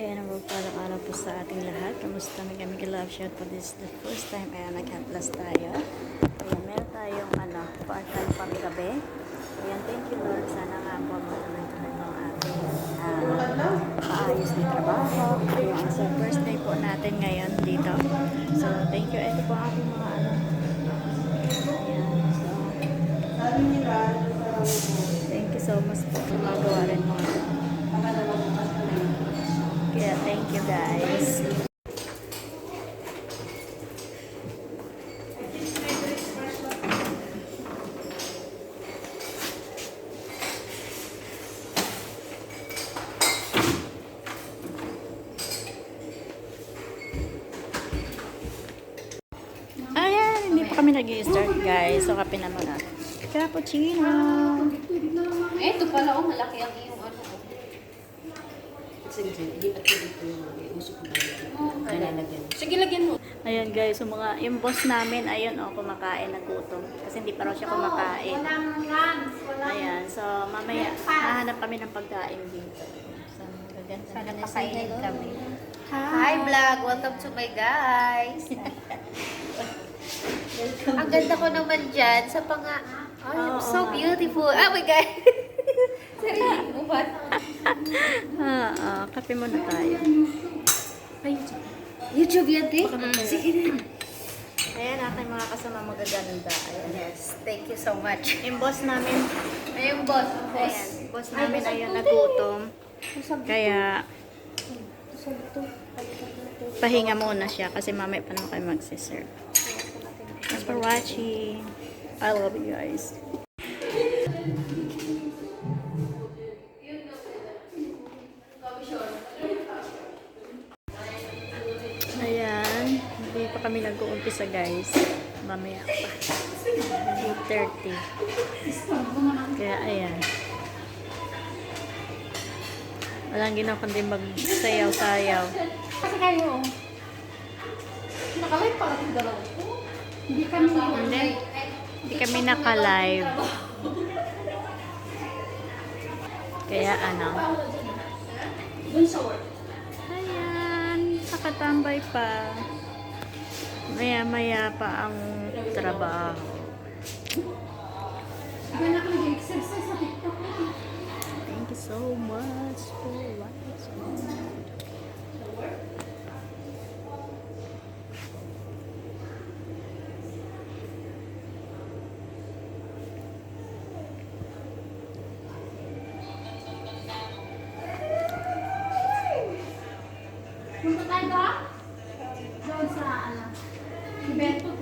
Ayan, magpalang araw po sa ating lahat. Kamusta na kami love shot for this is the first time. Ayan, nag-plus tayo. Ayan, meron tayong ano, part-time pang gabi. Ayan, thank you Lord. Sana nga po matuloy-tuloy ng ating ah, maayos na trabaho. Ayan, so first day po natin ngayon dito. So, thank you. Ito po ang ating mga ano. Ayan, so, thank you so much po. Gumagawa rin thank you guys. Kami nag-start guys. So, kape naman natin. Cappuccino. Ito pala, oh, malaki ang iyong ano. Oh. Sige. Lipat ko dito yung mga usok na yun. Nilalagyan. Sige, lagyan mo. Ayan guys, so mga, yung boss namin, ayun oh, kumakain, nagutom. Kasi hindi pa raw siya kumakain. Ayan, so mamaya, hahanap kami ng pagkain dito. So, gaganda Sana pakainin kami. Hi, vlog! Welcome to my guys! Ang ganda ko naman dyan sa panga... Oh, I'm so beautiful! Oh my God! Sarili mo ba? Ah, ah, kape muna tayo. Ay, YouTube yan, te? Sige na. Ayan, aking mga kasama magaganda. Ayan. Yes, thank you so much. Yung boss namin, Ayun, boss. Ang boss. ayan, boss namin ayun nagutom. Kaya, pahinga muna siya kasi mamaya pa naman kayo magsiserve. Thanks for watching. I love you guys. Pa kami nag-uumpisa guys. Mamaya pa. 8.30. Kaya ayan. Walang ginawa kundi magsayaw-sayaw. Kasi kayo. Nakalive pa rin dalawa ko. Hindi kami Hindi. Hindi kami naka-live. Kaya ano. Dun sa work. Ayan. Nakatambay pa. Maya-maya pa ang trabaho. Thank you so much for watching. Punta tayo ba? Amen.